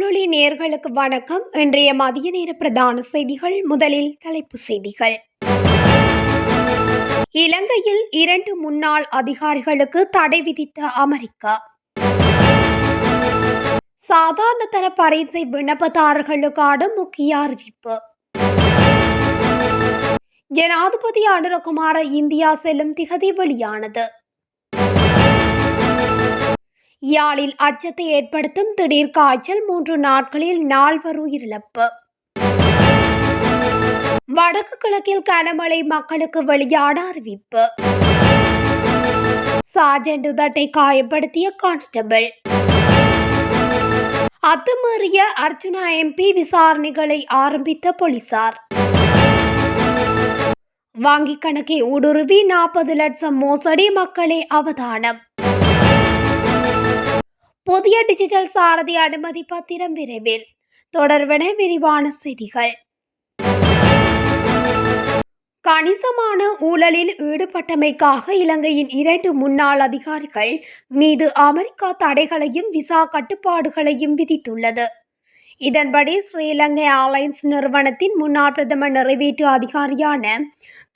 தமிழொலி நேர்களுக்கு வணக்கம். இன்றைய மதிய நேர பிரதான செய்திகள் முதலில் தலைப்பு செய்திகள். இலங்கையில் இரண்டு முன்னாள் அதிகாரிகளுக்கு தடை விதித்த அமெரிக்கா. சாதாரண தர பரீட்சை விண்ணப்பதாரர்களுக்கான முக்கிய அறிவிப்பு. ஜனாதிபதி அனுரகுமார இந்தியா செல்லும் திகதி வெளியானது. யாழில் அச்சத்தை ஏற்படுத்தும் திடீர் காய்ச்சல் மூன்று நாட்களில் நால்வர் உயிரிழப்பு. வடக்கு கிழக்கில் கனமழை மக்களுக்கு வெளியான அறிவிப்பு. சார்ஜென்ட் உதட்டை காயப்படுத்திய கான்ஸ்டபிள். அத்துமீறிய அர்ஜுனா எம்பி விசாரணைகளை ஆரம்பித்த போலீசார். வங்கிக் கணக்கை ஊடுருவி நாற்பது லட்சம் மோசடி மக்களே அவதானம். புதிய டிஜிட்டல் சாரதி அனுமதி பத்திரம் விரைவில். தொடர்வன விரிவான செய்திகள். கணிசமான ஊழலில் ஈடுபட்டமைக்காக இலங்கையின் இரண்டு முன்னாள் அதிகாரிகள் மீது அமெரிக்கா தடைகளையும் விசா கட்டுப்பாடுகளையும் விதித்துள்ளது. இதன்படி ஸ்ரீலங்கை ஏர்லைன்ஸ் நிறுவனத்தின் முன்னாள் பிரதம நிறைவேற்று அதிகாரியான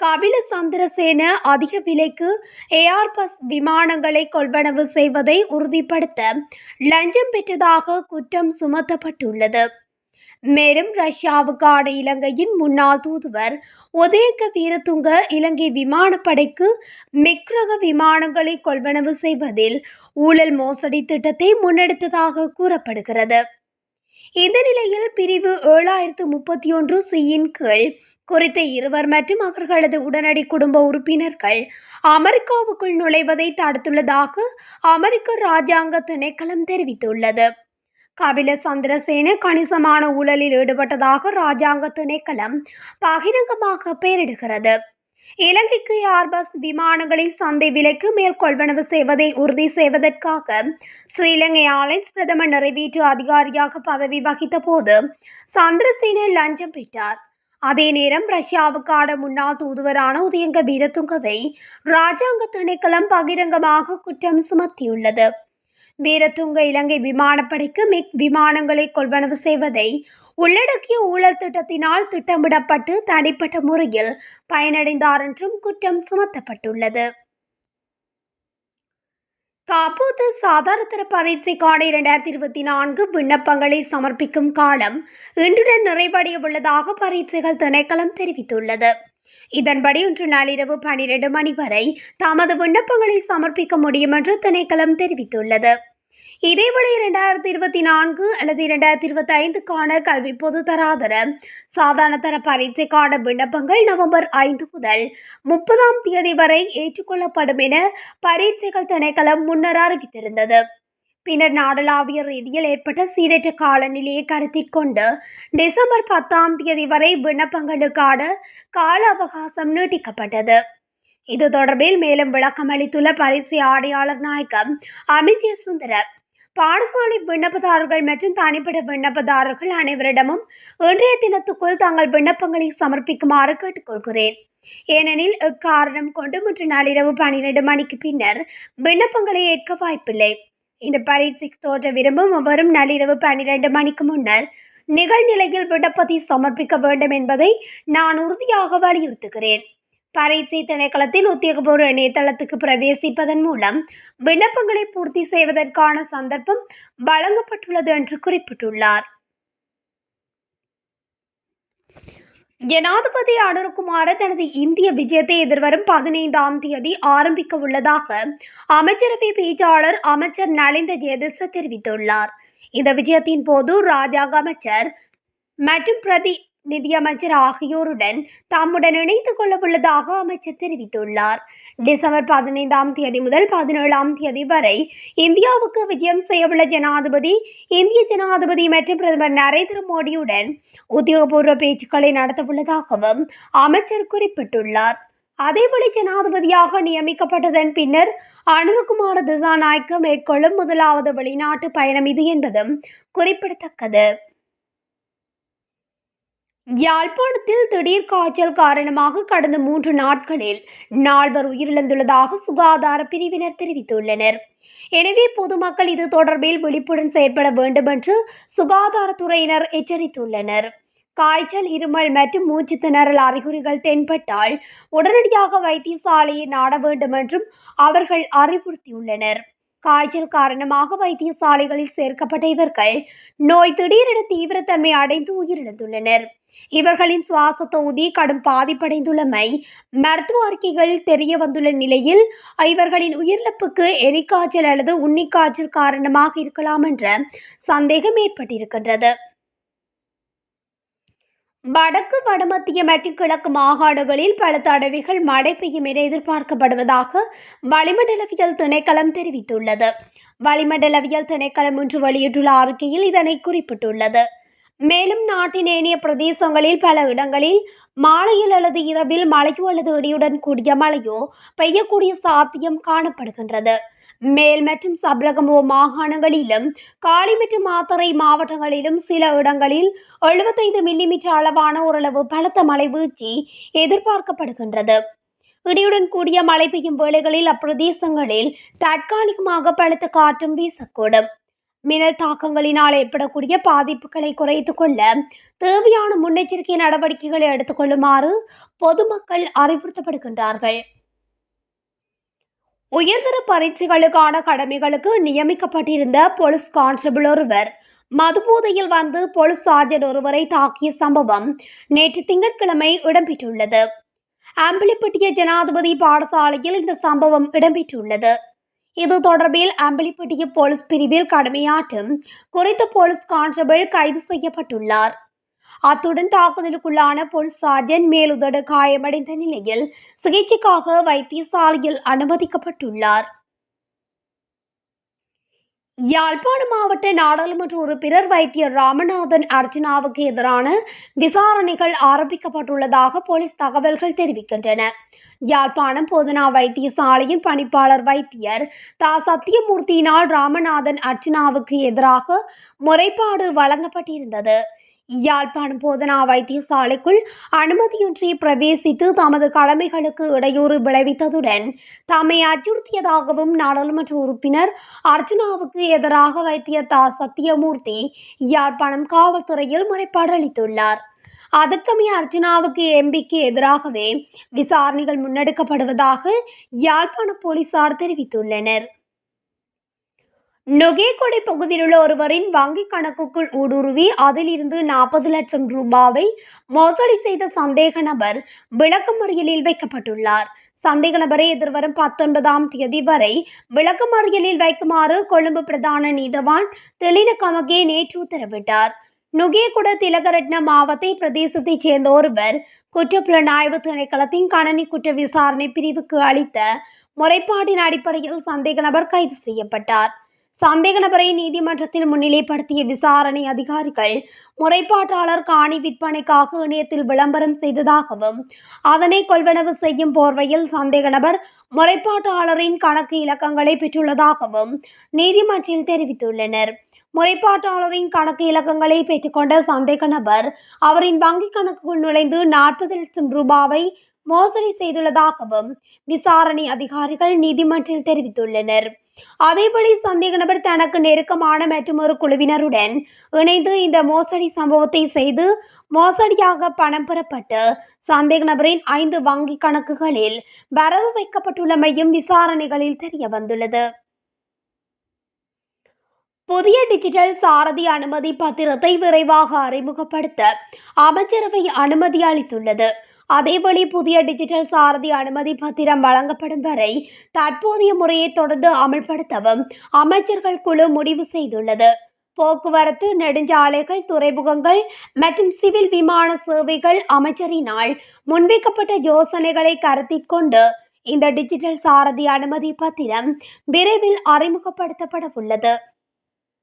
கபில சந்திரசேன அதிக விலைக்கு ஏர்பஸ் விமானங்களை கொள்வனவு செய்வதை உறுதிப்படுத்த லஞ்சம் பெற்றதாக குற்றம் சுமத்தப்பட்டுள்ளது. மேலும் ரஷ்யாவுக்கான இலங்கையின் முன்னாள் தூதுவர் உதயக்க வீரதுங்க இலங்கை விமானப்படைக்கு மிக்ரக விமானங்களை கொள்வனவு செய்வதில் ஊழல் மோசடி திட்டத்தை முன்னெடுத்ததாக கூறப்படுகிறது. இந்த நிலையில் பிரிவு ஏழாயிரத்து முப்பத்தி ஒன்று சியின் கீழ். குறித்த இருவர் மற்றும் அவர்களது உடனடி குடும்ப உறுப்பினர்கள் அமெரிக்காவுக்குள் நுழைவதை தடுத்துள்ளதாக அமெரிக்க ராஜாங்க திணைக்களம் தெரிவித்துள்ளது. கபில சந்திரசேன கணிசமான ஊழலில் ஈடுபட்டதாக ராஜாங்க திணைக்களம் பகிரங்கமாக பெயரிடுகிறது. இலங்கைக்கு ஏர்பஸ் விமானங்களை சந்தை விலைக்கு மேல் கொள்வனவு செய்வதை உறுதி செய்வதற்காக ஸ்ரீலங்கை ஏர்லைன்ஸ் பிரதம நிறைவேற்று அதிகாரியாக பதவி வகித்த போது சந்திரசேன லஞ்சம் பெற்றார். அதே நேரம் ரஷ்யாவுக்கான முன்னாள் தூதுவரான உதயங்க வீரதுங்கவை ராஜாங்க திணைக்களம் பகிரங்கமாக குற்றம் சுமத்தியுள்ளது. வீரத்துங்க இலங்கை விமானப்படைக்கு மிக் விமானங்களை கொள்வனவு செய்வதை உள்ளடக்கிய ஊழல் திட்டத்தினால் திட்டமிடப்பட்டு தனிப்பட்ட முறையில் பயனடைந்தார் என்றும் குற்றம் சுமத்தப்பட்டுள்ளது. காப்போது சாதாரண பரீட்சைக்கான இரண்டாயிரத்தி இருபத்தி நான்கு விண்ணப்பங்களை சமர்ப்பிக்கும் காலம் இன்றுடன் நிறைவடைய உள்ளதாக பரீட்சைகள் திணைக்களம் தெரிவித்துள்ளது. இதன்படி இன்று நள்ளிரவு பனிரெண்டு மணி வரை தமது விண்ணப்பங்களை சமர்ப்பிக்க முடியும் என்று திணைக்களம் தெரிவித்துள்ளது. இதேவேளை இரண்டாயிரத்தி இருபத்தி நான்கு அல்லது இரண்டாயிரத்தி இருபத்தி ஐந்துக்கான கல்வி பொது தராதர சாதாரண தர பரீட்சைக்கான விண்ணப்பங்கள் நவம்பர் ஐந்து முதல் முப்பதாம் தேதி வரை ஏற்றுக்கொள்ளப்படும் என பரீட்சைகள் திணைக்களம் முன்னர் அறிவித்திருந்தது. பின்னர் நாடளாவிய ரீதியில் ஏற்பட்ட சீரற்ற காலநிலையை கருத்தில் கொண்டு டிசம்பர் பத்தாம் தேதி வரை விண்ணப்பங்களுக்கான கால அவகாசம் நீட்டிக்கப்பட்டது. இது தொடர்பில் மேலும் விளக்கம் அளித்துள்ள பரிசு ஆடையாளர் நாயகம் அமித்ய சுந்தர பாடசாலை விண்ணப்பதாரர்கள் மற்றும் தனிப்பட்ட விண்ணப்பதாரர்கள் அனைவரிடமும் இன்றைய தினத்துக்குள் தங்கள் விண்ணப்பங்களை சமர்ப்பிக்குமாறு கேட்டுக்கொள்கிறேன். ஏனெனில் இக்காரணம் கொண்டு முற்று நள்ளிரவு பன்னிரண்டு மணிக்கு பின்னர் விண்ணப்பங்களை ஏற்க வாய்ப்பில்லை. இந்த பரீட்சைக்கு தோற்ற விரும்பும் வரும் நள்ளிரவு பன்னிரண்டு மணிக்கு முன்னர் நிகழ்நிலையில் விண்ணப்பத்தை சமர்ப்பிக்க வேண்டும் என்பதை நான் உறுதியாக வலியுறுத்துகிறேன். பரீட்சை திணைக்களத்தின் உத்தியோகபூர்வ இணையதளத்துக்கு பிரவேசிப்பதன் மூலம் விண்ணப்பங்களை பூர்த்தி செய்வதற்கான சந்தர்ப்பம் வழங்கப்பட்டுள்ளது என்று குறிப்பிட்டுள்ளார். ஜனாதிபதி அனுர்குமார தனது இந்திய விஜயத்தை எதிர்வரும் பதினைந்தாம் தேதி ஆரம்பிக்க உள்ளதாக அமைச்சரவை பேச்சாளர் அமைச்சர் நலிந்த ஜெயதிச தெரிவித்துள்ளார். இந்த விஜயத்தின் போது ராஜாங்க அமைச்சர் மற்றும் பிரதி நிதியமைச்சர் ஆகியோருடன் தம்முடன் இணைந்து கொள்ளவுள்ளதாக அமைச்சர் தெரிவித்துள்ளார். டிசம்பர் பதினைந்தாம் தேதி முதல் பதினேழாம் தேதி வரை இந்தியாவுக்கு விஜயம் செய்யவுள்ள ஜனாதிபதி இந்திய ஜனாதிபதி மற்றும் பிரதமர் நரேந்திர மோடியுடன் உத்தியோகபூர்வ பேச்சுக்களை நடத்தவுள்ளதாகவும் அமைச்சர் குறிப்பிட்டுள்ளார். அதேபோல ஜனாதிபதியாக நியமிக்கப்பட்டதன் பின்னர் அனுருகுமார திசாநாயக்க மேற்கொள்ளும் முதலாவது வெளிநாட்டு பயணம் இது என்பதும் குறிப்பிடத்தக்கது. யாழ்ப்பாணத்தில் திடீர் காய்ச்சல் காரணமாக கடந்த மூன்று நாட்களில் நால்வர் உயிரிழந்துள்ளதாக சுகாதார பிரிவினர் தெரிவித்துள்ளனர். எனவே பொதுமக்கள் இது தொடர்பில் விழிப்புடன் செயற்பட வேண்டும் என்று சுகாதாரத்துறையினர் எச்சரித்துள்ளனர். காய்ச்சல் இருமல் மற்றும் மூச்சு திணறல் அறிகுறிகள் தென்பட்டால் உடனடியாக வைத்தியசாலையை நாட வேண்டும் என்றும் அவர்கள் அறிவுறுத்தியுள்ளனர். காய்ச்சல் காரணமாக வைத்தியசாலைகளில் சேர்க்கப்பட்ட இவர்கள் நோய் திடீரென தீவிரத்தன்மை அடைந்து உயிரிழந்துள்ளனர். இவர்களின் சுவாச தொகுதி கடும் பாதிப்படைந்துள்ளமை மருத்துவ அறிக்கைகள் தெரிய வந்துள்ள நிலையில் இவர்களின் உயிரிழப்புக்கு எரிக்காய்ச்சல் அல்லது உன்னிக்காய்ச்சல் காரணமாக இருக்கலாம் என்ற சந்தேகம் ஏற்பட்டிருக்கின்றது. வடக்கு வடமத்திய மற்றும் கிழக்கு மாகாணங்களில் பல தடவைகள் மழை பெய்யும் என எதிர்பார்க்கப்படுவதாக வளிமண்டலவியல் திணைக்களம் தெரிவித்துள்ளது. வளிமண்டலவியல் திணைக்களம் இன்று வெளியிட்டுள்ள அறிக்கையில் இதனை குறிப்பிட்டுள்ளது. மேலும் நாட்டின் ஏனைய பிரதேசங்களில் பல இடங்களில் மாலையில் அல்லது இரவில் மழையோ அல்லது இடியுடன் கூடிய மழையோ பெய்யக்கூடிய சாத்தியம் காணப்படுகின்றது. மேல் மற்றும் சபரகமோ மாகாணங்களிலும் காலி மற்றும் மாத்தறை மாவட்டங்களிலும் சில இடங்களில் எழுபத்தைந்து மில்லிமீட்டர் அளவான ஓரளவு பலத்த மழை வீழ்ச்சி எதிர்பார்க்கப்படுகின்றது. இடியுடன் கூடிய மழை பெய்யும் வேளைகளில் அப்பிரதேசங்களில் தற்காலிகமாக பலத்த காற்றும் வீசக்கூடும். மின்னல் தாக்கங்களினால் ஏற்படக்கூடிய பாதிப்புகளை குறைத்து கொள்ள தேவையான முன்னெச்சரிக்கை நடவடிக்கைகளை எடுத்துக்கொள்ளுமாறு பொதுமக்கள் அறிவுறுத்தப்படுகின்றார்கள். உயர்தர பரீட்சைகளுக்கான கடமைகளுக்கு நியமிக்கப்பட்டிருந்த போலீஸ் கான்ஸ்டபிள் ஒருவர் மதுபோதையில் வந்து போலீஸ் சார்ஜன் ஒருவரை தாக்கிய சம்பவம் நேற்று திங்கட்கிழமை இடம்பெற்றுள்ளது. அம்பிளிப்பட்டிய ஜனாதிபதி பாடசாலையில் இந்த சம்பவம் இடம்பெற்றுள்ளது. இது தொடர்பில் அம்பலிப்பட்டிய போலீஸ் பிரிவில் கடமையாற்றும் குறித்த போலீஸ் கான்ஸ்டபிள் கைது செய்யப்பட்டுள்ளார். அத்துடன் தாக்குதலுக்குள்ளான போலீஸ் சார்ஜன் மேலுதடு காயமடைந்த நிலையில் சிகிச்சைக்காக வைத்தியசாலையில் அனுமதிக்கப்பட்டுள்ளார். யாழ்ப்பாண மாவட்ட நாடாளுமன்ற உறுப்பினர் வைத்தியர் ராமநாதன் அர்ஜுனாவுக்கு எதிரான விசாரணைகள் ஆரம்பிக்கப்பட்டுள்ளதாக போலீஸ் தகவல்கள் தெரிவிக்கின்றன. யாழ்ப்பாணம் போதனா வைத்தியசாலையின் பணிப்பாளர் வைத்தியர் தா. சத்தியமூர்த்தியினால் ராமநாதன் அர்ஜுனாவுக்கு எதிராக முறைப்பாடு வழங்கப்பட்டிருந்தது. யாழ்ப்பாணம் போதனா வைத்தியசாலைக்குள் அனுமதியின்றி பிரவேசித்து தமது கடமைகளுக்கு இடையூறு விளைவித்ததுடன் தம்மை அச்சுறுத்தியதாகவும் நாடாளுமன்ற உறுப்பினர் அர்ஜுனாவுக்கு எதிராக வைத்திய தா. சத்தியமூர்த்தி யாழ்ப்பாணம் காவல்துறையில் முறைப்பாடு அளித்துள்ளார். அதற்கமைய அர்ஜுனாவுக்கு எம்பிக்கு எதிராகவே விசாரணைகள் முன்னெடுக்கப்படுவதாக யாழ்ப்பாண போலீசார் தெரிவித்துள்ளனர். நொகேகொடை பகுதியில் உள்ள ஒருவரின் வங்கிக் கணக்குக்குள் ஊடுருவி அதிலிருந்து நாற்பது லட்சம் ரூபாவை மோசடி செய்த சந்தேக நபர் விளக்கமறியலில் வைக்கப்பட்டுள்ளார். சந்தேக நபரை எதிர்வரும் பத்தொன்பதாம் தேதி வரை விளக்கமறியலில் வைக்குமாறு கொழும்பு பிரதான நீதவான் தெளின கமகே நேற்று உத்தரவிட்டார். நுகேகுட திலகரட்ன மாவட்ட பிரதேசத்தைச் சேர்ந்த ஒருவர் குற்றப்புலனாய்வு திணைக்களத்தின் கணனி குற்ற விசாரணை பிரிவுக்கு அளித்த முறைப்பாட்டின் அடிப்படையில் சந்தேக நபர் கைது செய்யப்பட்டார். சந்தேக நபரை நீதிமன்றத்தில் முன்னிலைப்படுத்திய விசாரணை அதிகாரிகள் முறைப்பாட்டாளர் காணி விற்பனைக்காக இணையத்தில் விளம்பரம் செய்ததாகவும் அதனை கொள்வனவு செய்யும் போர்வையில் சந்தேக நபர் முறைப்பாட்டாளரின் கணக்கு இலக்கங்களை பெற்றுள்ளதாகவும் நீதிமன்றில் தெரிவித்துள்ளனர். முறைப்பாட்டாளரின் கணக்கு இலக்கங்களை பெற்றுக்கொண்ட சந்தேக நபர் அவரின் வங்கிக் கணக்குக்குள் நுழைந்து நாற்பது லட்சம் ரூபாவை மோசடி செய்துள்ளதாகவும் விசாரணை அதிகாரிகள் நீதிமன்றில் தெரிவித்துள்ளனர். அதேபடி சந்தேக நபர் தனக்கு நெருக்கமான மற்றும் ஒரு குழுவினருடன் இணைந்து இந்த மோசடி சம்பவத்தை செய்து மோசடியாக பணம் பெறப்பட்டு சந்தேக நபரின் ஐந்து வங்கி கணக்குகளில் வரவு வைக்கப்பட்டுள்ளமையும் விசாரணைகளில் தெரிய வந்துள்ளது புதிய டிஜிட்டல் சாரதி அனுமதி பத்திரத்தை விரைவாக அறிமுகப்படுத்த அமைச்சரவை அனுமதி அளித்துள்ளது. அதேபோல புதிய டிஜிட்டல் சாரதி அனுமதி பத்திரம் வழங்கப்படும் வரை தற்போதைய முறையை தொடர்ந்து அமல்படுத்தவும் அமைச்சர்கள் குழு முடிவு செய்துள்ளது. போக்குவரத்து நெடுஞ்சாலைகள் துறைமுகங்கள் மற்றும் சிவில் விமான சேவைகள் அமைச்சரினால் முன்வைக்கப்பட்ட யோசனைகளை கருத்தில் கொண்டு இந்த டிஜிட்டல் சாரதி அனுமதி பத்திரம் விரைவில் அறிமுகப்படுத்தப்பட உள்ளது